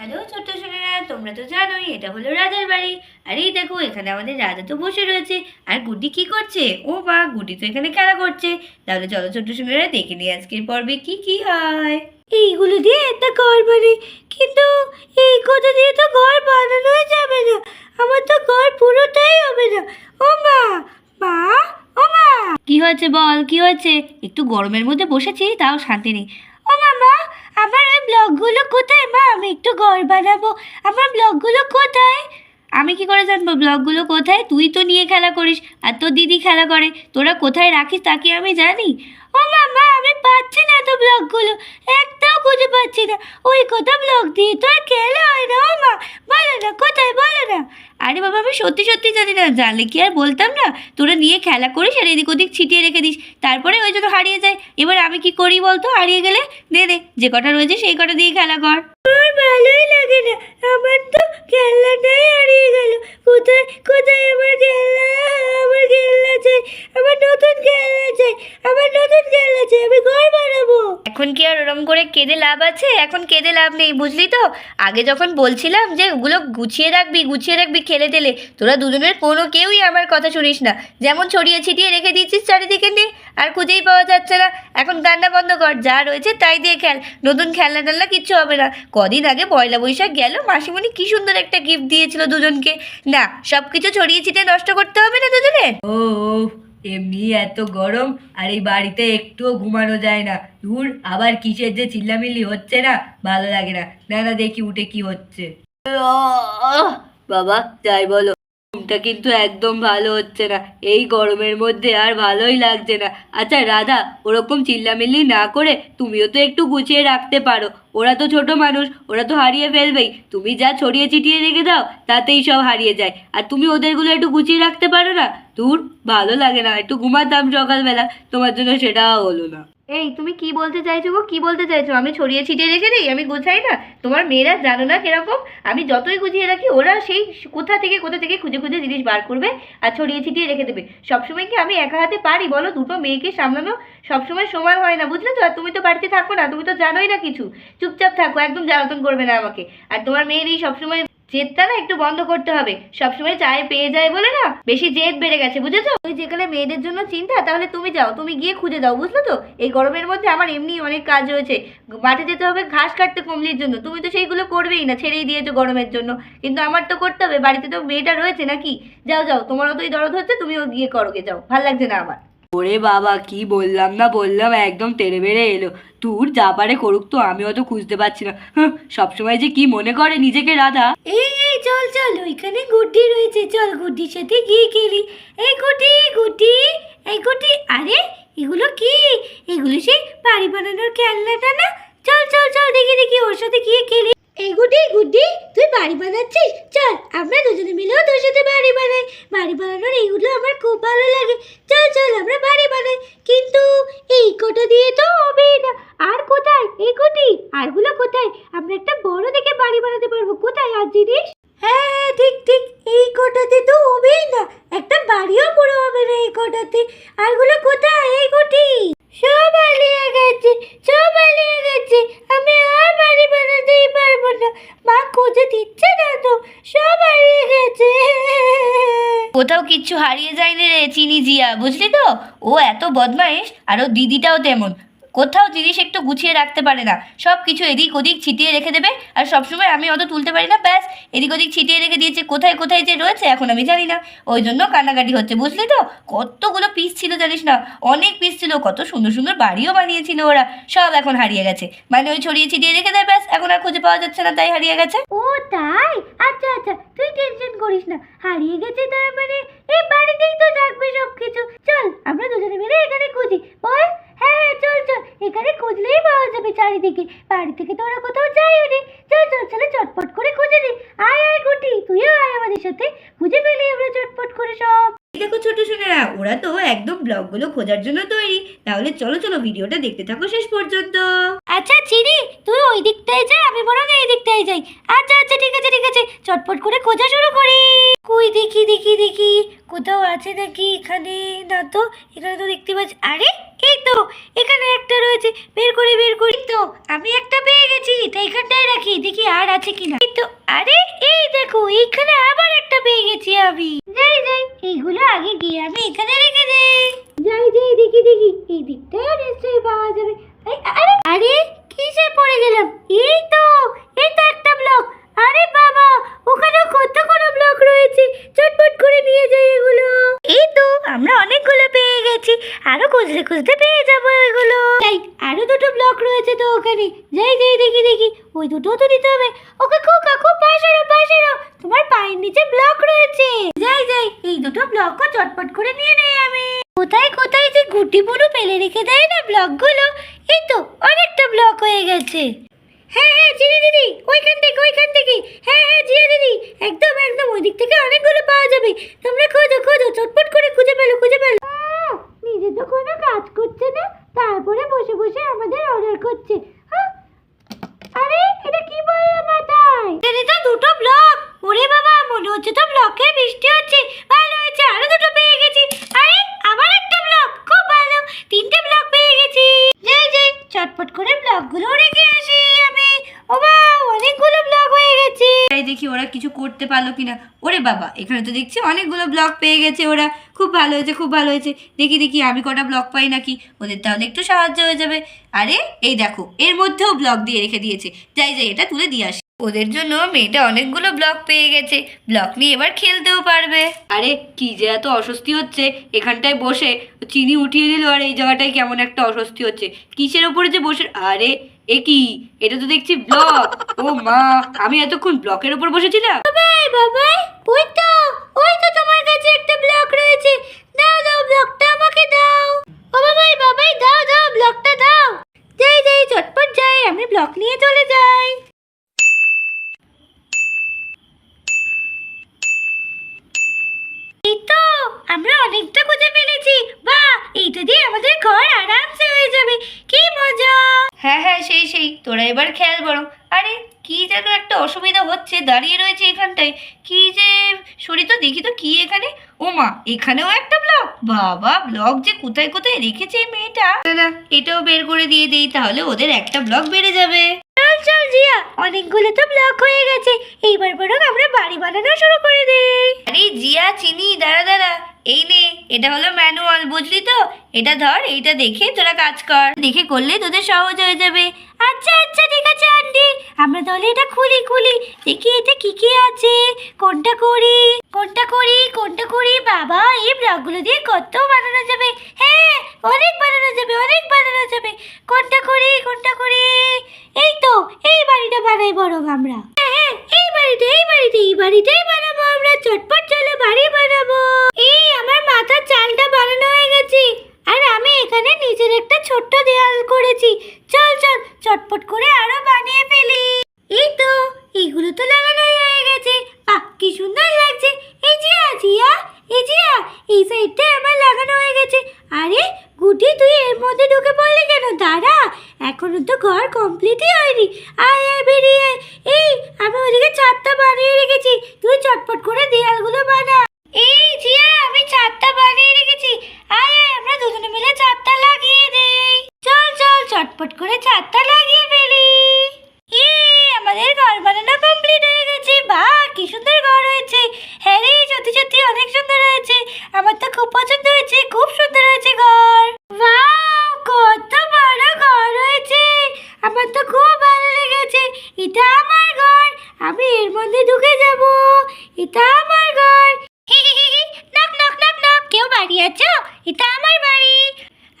Hello ছোট্ট সোনারা তোমরা তো জানোই এটা হলো রাজার বাড়ি। আর এই দেখো এখানে আমাদের রাজা তো বসে রয়েছে। আর গুড্ডি কি করছে? ও মা গুড্ডি তো এখানে খেলা করছে। তাহলে চলো ছোট্ট সোনারা দেখে নিই আজকের পর্বে কি কি হয়। এইগুলো দিয়ে একটা ঘর বানাই। কিন্তু এই কথা দিয়ে তো ঘর বানানোই যাবে না। আমার তো ঘর পুরোটাই হবে না। ও মা মা ও মা। কি হয়েছে বল কি হয়েছে? একটু গরমের মধ্যে বসেছি তাও শান্তি নেই। ও মামা আমার ওই ব্লগগুলো কোথায় মা আমি একটু ঘর বানাবো। আমার ব্লগগুলো কোথায়? আমি কি করে জানব ব্লগগুলো কোথায়? তুই তো নিয়ে খেলা করিস, আর তোর দিদি খেলা করে। তোরা কোথায় রাখিস তাকে আমি জানি? ও মামা আমি পাচ্ছি না তো ব্লগগুলো। একটাও খুঁজে পাচ্ছি না। ওই কথা ব্লগ দিয়ে তো আর খেলা হয় না, ও মা। বলো না, কোথায়? বলো না। আরে বাবা, আমি সত্যি সত্যি জানি না। জানলে কি আর বলতাম না? তোরা নিয়ে খেলা করিস আর এদিক ওদিক ছিটিয়ে রেখে দিস। তারপরে ওই জন্য হারিয়ে যায়। এবার আমি কি করি বলতো? হারিয়ে গেলে দে দে। যে কটা রয়েছে সেই কটা দিয়ে খেলা কর। আমার ভালোই লাগে না। আমার তো খেলনাটাই হারিয়ে গেল। কোথায় কোথায় আমার খেলনা আমার খেলনা চাই। আমার নতুন খেলনা চাই। আমার নতুন খেলনা চাই আমি ঘর বানাবো। এখন কি আর ওরম করে কেঁদে লাভ আছে? এখন কেঁদে লাভ নেই বুঝলি তো? আগে যখন বলছিলাম যে ওগুলো গুছিয়ে রাখবি গুছিয়ে রাখবি খেলে টেলে তোরা দুজনের কোনো কেউই আমার কথা শুনিস না। যেমন ছড়িয়ে ছিটিয়ে রেখে দিয়েছিস চারিদিকে নে আর খুঁজেই পাওয়া যাচ্ছে না। এখন কান্না বন্ধ কর যা রয়েছে তাই দিয়ে খেল। নতুন খেলনা টেলনা কিচ্ছু হবে না। কদিন আগে পয়লা বৈশাখ গেল মাসিমণি কি সুন্দর একটা গিফট দিয়েছিল দুজনকে। না সব কিছু ছড়িয়ে ছিটিয়ে নষ্ট করতে হবে না দুজনে? ও, এমনি এত গরম আর এই বাড়িতে একটুও ঘুমানো যায় না। দূর আবার কিসের যে চিল্লামিল্লি হচ্ছে না? ভালো লাগে না। না না, দেখি উঠে কি হচ্ছে। বাবা যাই বলো। ঘুমটা কিন্তু একদম ভালো হচ্ছে না। এই গরমের মধ্যে আর ভালোই লাগছে না। আচ্ছা রাধা, ওরকম চিল্লামিল্লি না করে তুমিও তো একটু গুছিয়ে রাখতে পারো। ওরা তো ছোট মানুষ, ওরা তো হারিয়ে ফেলবেই। তুমি যা ছড়িয়ে ছিটিয়ে রেখে দাও, তাতেই সব হারিয়ে যায়। আর তুমি ওদেরগুলো একটু গুছিয়ে রাখতে পারো না? দূর ভালো লাগে না। একটু ঘুমাতাম সকালবেলা, তোমার জন্য সেটাও হলো না। এই, তুমি কি বলতে চাইছো গো? কি বলতে চাইছো? আমি ছড়িয়ে ছিটিয়ে রেখে দিই? আমি গুছাই না? তোমার মেয়েরা জানো না কীরকম? আমি যতই গুছিয়ে রাখি, ওরা সেই কোথা থেকে কোথা থেকে খুঁজে খুঁজে জিনিস বার করবে আর ছড়িয়ে ছিটিয়ে রেখে দেবে। সবসময় কি আমি একা হাতে পারি? বলো, দুটো মেয়েকে সামলানো সবসময় সময় হয় না, বুঝলে তো? আর তুমি তো বাড়িতে থাকো না, তুমি তো জানোই না কিছু। চুপচাপ থাকো, একদম জ্বালাতন করবে না আমাকে। আর তোমার মেয়ের এই সবসময় জেদটা না একটু বন্ধ করতে হবে। সবসময় চায় পেয়ে যায় বলে না? বেশি জেদ বেড়ে গেছে, বুঝেছ? ওই যেখানে মেয়েদের জন্য চিন্তা, তাহলে তুমি যাও, তুমি গিয়ে খুঁজে দাও, বুঝলো তো? এই গরমের মধ্যে আমার এমনি অনেক কাজ রয়েছে। মাঠে যেতে হবে ঘাস কাটতে কমলির জন্য। তুমি তো সেইগুলো করবেই না, ছেড়েই দিয়েছ গরমের জন্য। কিন্তু আমার তো করতে হবে, বাড়িতে তো মেয়েটা রয়েছে নাকি? যাও যাও, তোমার অতই দরদ হচ্ছে, তুমিও গিয়ে করো গে যাও। ভালো লাগছে না আমার। ওরে বাবা, কি বললাম না বললাম, একদম তেড়ে বেড়ে এলো। তোর যা পারে করুক তো, আমি অত খুঁজতে পারছি না। সবসময় যে কি মনে করে নিজেকে রাধা। এই এই, চল চল, ওইখানে গুড্ডি রয়েছে, চল গুড্ডির সাথে গিয়ে খেলি। এই গুড্ডি গুড্ডি, এই গুড্ডি, আরে, এগুলো কি? এগুলো সেই বাড়ি বানানোর খেলনাটা না? চল চল চল, দেখি দেখি, ওর সাথে গিয়ে খেলি। এই গুড্ডি গুড্ডি তুই বাড়ি বানাচ্ছিস? চল, আমরা দুজনে মিলেও তোর সাথে বাড়ি বানাই। বাড়ি বানানোর এইগুলো আমার খুব ভালো লাগে। চল চল, আমরা বাড়ি বানাই। কিন্তু এই কটা দিয়ে তো হবেই না। আর কোথায়? এই গুটি আরগুলো কোথায়? আমরা একটা বড় দেখে বাড়ি বানাতে পারব। কোথায় আর জিনিস? হ্যাঁ ঠিক ঠিক, এই কটাতে তো হবেই না। একটা বাড়িও পুরো হবে না এই কটাতে। আরগুলো কোথায়? এই গুটি। সব হারিয়ে গেছে, সব হারিয়ে গেছে। আমি আর বাড়ি বানাতেই পারব না। মা খুঁজে দিচ্ছে না তো, সব হারিয়ে গেছে। কোথাও কিচ্ছু হারিয়ে যায়নি রে, চিনি জিয়া, বুঝলি তো? ও এত বদমাইশ, আর ও দিদিটাও তেমন। কোথাও জিনিস একটু গুছিয়ে রাখতে পারে না। সব কিছু এদিক ওদিক ছিটিয়ে রেখে দেবে আর সবসময় আমি অত তুলতে পারি না, ব্যাস। এদিক ওদিক ছিটিয়ে রেখে দিয়েছে, কোথায় কোথায় যে রয়েছে, এখন আমি জানি না। ওই জন্য কান্নাকাটি হচ্ছে, বুঝলি তো? কতগুলো পিস ছিল জানিস না? অনেক পিস ছিল, কত সুন্দর সুন্দর বাড়িও বানিয়েছিল ওরা। সব এখন হারিয়ে গেছে। মানে ওই ছড়িয়ে ছিটিয়ে রেখে দেয়, ব্যাস। এখন আর খুঁজে পাওয়া যাচ্ছে না, তাই হারিয়ে গেছে। ও, তাই? আচ্ছা আচ্ছা তুই টেনশন করিস না। হারিয়ে গেছে তার মানে এই বাড়িতেই তো থাকবে সব কিছু চল, আমরা দুজনে মিলে এখানে খুঁজি। বল এখানে খুঁজলেই পাওয়া যাবে চারিদিকে। বাড়ি থেকে তো ওরা কোথাও যায় নি চল চল চলে চটপট করে খুঁজে নি। আয় আয় গুটি তুইও আয় আমাদের সাথে। খুঁজে পেলি আমরা চটপট করে সব। দেখো ছোট সোনারা ওরা তো একদম ব্লগগুলো খোঁজার জন্য তৈরি। তাহলে চলো চলো ভিডিওটা দেখতে থাকো শেষ পর্যন্ত। আচ্ছা চিনি তুই ওই দিকটায় যা। দিকটায় যাই। আচ্ছা আচ্ছা ঠিক আছে ঠিক আছে। চটপট করে খোঁজা শুরু করি। কই দেখি দেখি দেখি। কোথাও আছে নাকি এখানে? না তো, এখানে তো দেখতে পাচ্ছি। আরে, এই তো, এখানে একটা রয়েছে। বের করি বের করি। তো, আমি একটা পেয়ে গেছি। এটা এখানটায় রাখি। দেখি আর আছে কিনা। এই তো, আরে, এই দেখো, এইখানে আবার একটা পেয়ে গেছি আমি। যাই যাই, এইগুলো আগে গিয়ে আমি এখানে রেখে দেই। যাই যাই, দেখি দেখি। এই দিকটাও নিশ্চয়ই পাওয়া যাবে। আরে আরে কিসে পড়ে গেলাম? এই তো এই তো একটা ব্লক আরে বাবা ওখানে কতগুলো ব্লক রয়েছে। চটপট করে নিয়ে যাই এগুলো। এই তো, আমরা অনেকগুলো পেয়ে গেছি। আরও খুঁজতে খুঁজতে পেয়ে যাব এগুলো। তাই, আরও দুটো ব্লক রয়েছে তো ওখানে। যাই যাই, দেখি দেখি। ওই দুটো তো নিতে হবে। ও কাকু কাকু পাশেরও পাশেরও। তোমার পায়ের নিচে ব্লক রয়েছে। যাই যাই, এই দুটো ব্লকও চটপট করে নিয়ে নেই আমি। কোথায় কোথায় যে গুটি পুরো ফেলে রেখে দেয় না ব্লকগুলো এই তো অনেকটা ব্লক হয়ে গেছে। হ্যাঁ হ্যাঁ জিয়া দিদি, ওইখান থেকে ওইখান থেকে। হ্যাঁ হ্যাঁ জিয়া দিদি, একদম একদম ওই দিক থেকে অনেকগুলো পাওয়া যাবে। তোমরা খোঁজো খোঁজো, চটপট করে খুঁজে পেল খুঁজে পেল। নিজে তো কোনো কাজ করছে না, তারপরে বসে বসে আমাদের অর্ডার করছে। হ্যাঁ? আরে এটা কি বলল মাথায় এটা তো দুটো ব্লক ওরে বাবা মনে হচ্ছে তো ব্লকের বৃষ্টি হচ্ছে ভালো হয়েছে আরও দুটো পেয়ে গেছি আরে আবার একটা ব্লক খুব ভালো তিনটে ব্লক পেয়ে গেছি যাই যাই চটপট করে ব্লকগুলো রেখে আসি আমি ও বাবা অনেকগুলো ব্লক হয়ে গেছে তাই দেখি ওরা কিছু করতে পারল কিনা? ওরে বাবা, এখানে তো দেখছি অনেকগুলো ব্লক পেয়ে গেছে ওরা। খুব ভালো হয়েছে, খুব ভালো হয়েছে। দেখি দেখি, আমি কটা ব্লক পাই নাকি? ওদের তাহলে একটু সাহায্য হয়ে যাবে। আরে, এই দেখো, এর মধ্যেও ব্লক দিয়ে রেখে দিয়েছে। যাই যাই, এটা তুলে দিয়ে আসি। ওদের জন্য মেয়েটা অনেকগুলো ব্লক পেয়ে গেছে। ব্লক নিয়ে এবার খেলতেও পারবে। আরে, কি যে এত অস্বস্তি হচ্ছে। এখানটায় বসে চিনি উঠিয়ে দিল। আর, এই জায়গাটায় কেমন একটা অস্বস্তি হচ্ছে। কিসের ওপরে যে বসে আরে এ কি? এটা তো দেখছি ব্লক। ও মা, আমি এতক্ষণ ব্লকের উপর বসেছিলাম। বাবাই বাবাই, ওই তো ওই তো তোমার কাছে একটা ব্লক রয়েছে। দাও দাও, ব্লকটা আমাকে দাও। ও বাবাই বাবাই, দাও দাও, ব্লকটা দাও। যাই যাই, চটপট যাই, আমি ব্লক নিয়ে চলে সেই সেই। তোরা এবার খেয়াল বরং আরে কি যেন একটা অসুবিধা হচ্ছে দাঁড়িয়ে রয়েছে এখানটায়। কি যে সরি তো দেখি তো কি এখানে? ও মা এখানেও একটা ব্লক বাবা ব্লক যে কোথায় কোথায় রেখেছে মেয়েটা? না, এটাও বের করে দিয়ে দেই তাহলে ওদের একটা ব্লক বেড়ে যাবে। জিয়া অনেকগুলো তো ব্লক হয়ে গেছে। এইবার বরং আমরা বাড়ি বানানো শুরু করে দেই। আরে জিয়া চিনি দাঁড়া দাঁড়া। এই নে এটা হলো ম্যানুয়াল বুঝলি তো? এটা ধর, এইটা দেখে তোরা কাজ কর। দেখে করলে তোদের সহজ হয়ে যাবে। আচ্ছা আচ্ছা ঠিক আছে, আন্টি। আমরা তাহলে এটা খুলি খুলি। দেখি এটা কি কি আছে। কোনটা করি? কোনটা করি? কোনটা করি? বাবা, এই ব্লগগুলো দিয়ে কত বানানো যাবে হ্যাঁ অনেক বানানো যাবে অনেক বানানো যাবে কোনটা করি কোনটা করি এই তো এই বাড়িটা বানাই বরং আমরা হ্যাঁ হ্যাঁ এই বাড়িতে এই বাড়িতে এই বাড়িতেই বানাবো আমরা চটপট চলো বাড়ি বানাবো এই আমার মাথার চালটা বানানো হয়ে গেছে আর আমি এখানে নিচের একটা ছোট্ট দেয়াল করেছি চল চল চটপট করে আরও বানিয়ে ফেলি এই তো এইগুলো তো লাগানোই হয়ে গেছে আহ কি সুন্দর লাগছে এই জিয়া জিয়া এই জিয়া এই সাইডটা আমার লাগানো হয়ে গেছে আরে গুটি তুই এর মধ্যে ঢুকে পড়লি কেন দাঁড়া এখনও তো ঘর কমপ্লিটই হয়নি আয় আয় বেরিয়ে আয় এই আমি ওদিকে ছাদটা বানিয়ে রেখেছি তুই চটপট করে দেয়ালগুলো বানা এই জিয়া আমি ছাদটা বানিয়ে রেখেছি আয় আয় আমরা দুজনে মিলে ছাদটা লাগিয়ে দেই চল চল চটপট করে ছাদটা লাগিয়ে ফেলি ইয়ে আমাদের ঘর বানানো কমপ্লিট হয়ে গেছে বাহ কি সুন্দর ঘর হয়েছে হ্যাঁ রে সত্যি সত্যি অনেক সুন্দর হয়েছে। আমার তো খুব পছন্দ হয়েছে, খুব সুন্দর হয়েছে ঘর। ওয়াও কত বড় ঘর হয়েছে। আমার তো খুব ভালো লেগেছে। এটা আমার ঘর, আমি এর মধ্যে ঢুকে যাব। এটা আমার ঘর। নক নক নক নক কেউ বাড়ি আছো? এটা আমার বাড়ি।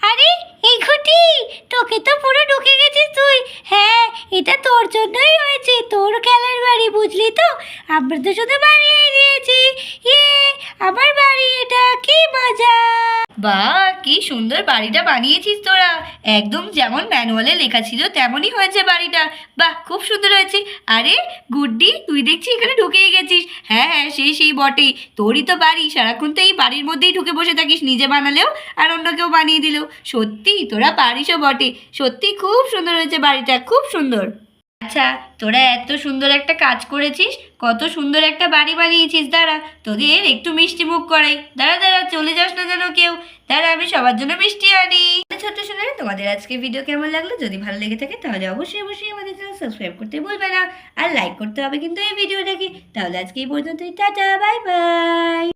আরে, এই ঘটি তোকে তো পুরো ঢুকে গেছিস তুই। হ্যাঁ এটা তোর জন্যই হয়েছে। তোর খেলার বাড়ি, বুঝলি তো? আমরা তো শুধু বানিয়ে দিয়েছি। ইয়ে আমার বাড়ি, এটা কি মজা বাহ কি সুন্দর বাড়িটা বানিয়েছিস তোরা। একদম যেমন ম্যানুয়ালে লেখা ছিল, তেমনই হয়েছে বাড়িটা। বাহ, খুব সুন্দর হয়েছে। আরে, গুড্ডি, তুই দেখছি এখানে ঢুকেই গেছিস। হ্যাঁ হ্যাঁ সেই সেই বটে। তোরই তো বাড়ি। সারাক্ষণ তো এই বাড়ির মধ্যেই ঢুকে বসে থাকিস, নিজে বানালেও আর অন্য কেউ বানিয়ে দিলেও সত্যি তোরা পারিসও বটে। সত্যি খুব সুন্দর হয়েছে বাড়িটা, খুব সুন্দর। আচ্ছা তোরা এত সুন্দর একটা কাজ করেছিস, কত সুন্দর একটা বাড়ি বানিয়েছিস, দাঁড়া, তোদের একটু মিষ্টি মুখ করাই। দাঁড়া দাঁড়া, চলে যাস না যেন কেউ। দাঁড়া, আমি সবার জন্য মিষ্টি আনি। ছোট্ট শুনে তোমাদের আজকে ভিডিও কেমন লাগল? যদি ভালো লেগে থাকে, তাহলে অবশ্যই অবশ্যই আমাদের চ্যানেল সাবস্ক্রাইব করতে ভুলবে না। আর লাইক করতে হবে কিন্তু এই ভিডিওটাকে তাহলে আজকে এই পর্যন্তই। Tata bye bye